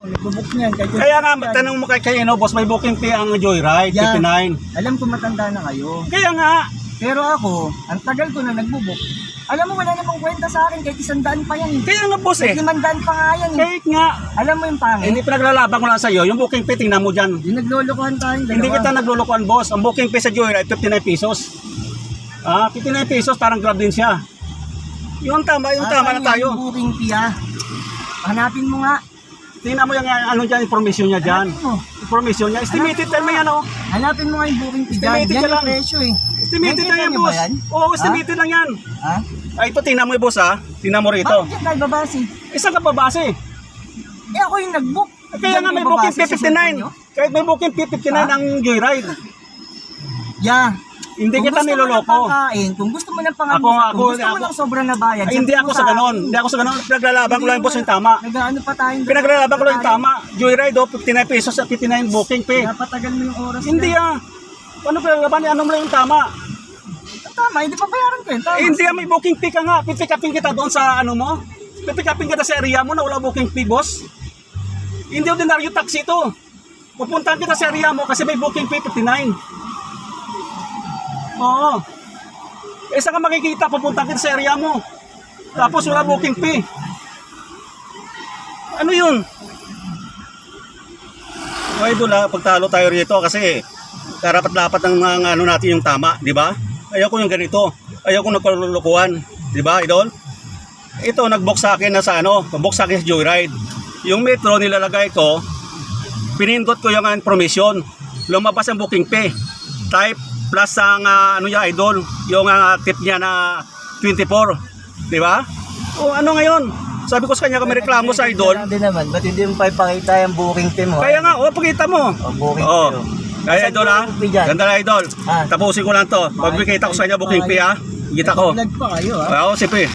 Kaya nga, tanong mo kay Kayeno, boss, may booking fee ang Joyride, Yan. 59. Alam ko matanda na kayo. Kaya nga, Pero ako, ang tagal ko na nagbubuk. Alam mo, wala namang kwenta sa akin kahit isang daan pa yan. kaya nga boss eh. Kahit limandaan pa nga yan. eh. Kahit nga, Alam mo yung pangit? hindi pinaglalaban ko lang sa iyo, yung booking fee, tingnan mo dyan. Yung naglolokohan tayong dalawa. Hindi kita naglulukuan, boss. Ang booking fee sa Joyride, 59 pesos. Ah, 59 pesos, parang grab din siya. Yung tama, yung tama na Asan tayo. Yung booking fee ah? Hanapin mo nga. Tingnan mo yung ano dyan, information niya dyan. Hanapin mo. Information niya. Estimated time mo yan, oh. Hanapin mo nga yung booking fee dyan. Estimated Yan ka yung lang. presyo eh. Estimated Nakikita lang yan, niyo ba boss. yan? Oo, estimated lang yan. Ha? Ay, ito, tingnan mo yung boss, ha. Tingnan mo rito. Bakit yan tayo babasi? Isang ka pa base. Eh ako yung nag-book. Kaya Diyan nga may booking babase sa cellphone 59. nyo? Kahit may booking 59 Ha? ang Joyride. Yeah. Hindi Kung kita gusto mo ng niloloko. pangkain, kung gusto mo ng pangalan, Ako, ako, kung gusto mo ako- ng sobrang na bayad, Ay, hindi ako mo sa ganon. Hindi ako sa ganon. Pinaglalaban ko lang yung boss yung tama. Nag-ano pa tayo? Pinaglalaban ko lang yung tama. Joyride, oh, 59 pesos at 59 booking fee. Napatagal mo yung oras. Hindi ah. Ano pinaglalaban? Ano mo lang yung tama? Tama, hindi pa bayaran ko yun. Tama. Eh, hindi ah, may booking fee ka nga. Pipick upin kita doon sa ano mo. Pipick upin kita sa area mo na wala booking fee, boss. Hindi ordinaryo taxi ito. Pupuntahan kita sa area mo kasi may booking fee 59. Oo. Eh, saan ka makikita? Pupuntahan kita sa area mo. Tapos wala booking fee. Ano yun? Doon na pagtalo tayo rito kasi karapat-dapat ng mga ano natin yung tama, di ba? Ayaw ko yung ganito. Ayaw ko nagkalulukuhan, di ba, idol? Ito, nag-box sa akin na sa ano, nag-box sa akin sa Joyride. Yung metro nilalagay ko, pinindot ko yung information. Lumabas ang booking fee. Type plus ang ah, ano niya, idol, yung ah, tip niya na 24. Di ba? O ano ngayon? Sabi ko sa kanya, kung may reklamo sa idol, Hindi naman, ba't hindi mo pa ipakita yung booking fee mo? kaya nga, o, pakita mo. O, booking Oo. fee. oh. Kaya idol ha. booking dyan? Ganda na idol. Ah. Tapusin ko lang to. Pag may kita ko sa inyo booking fee ha. Kita ko. Vlog pa kayo ah. Sipi.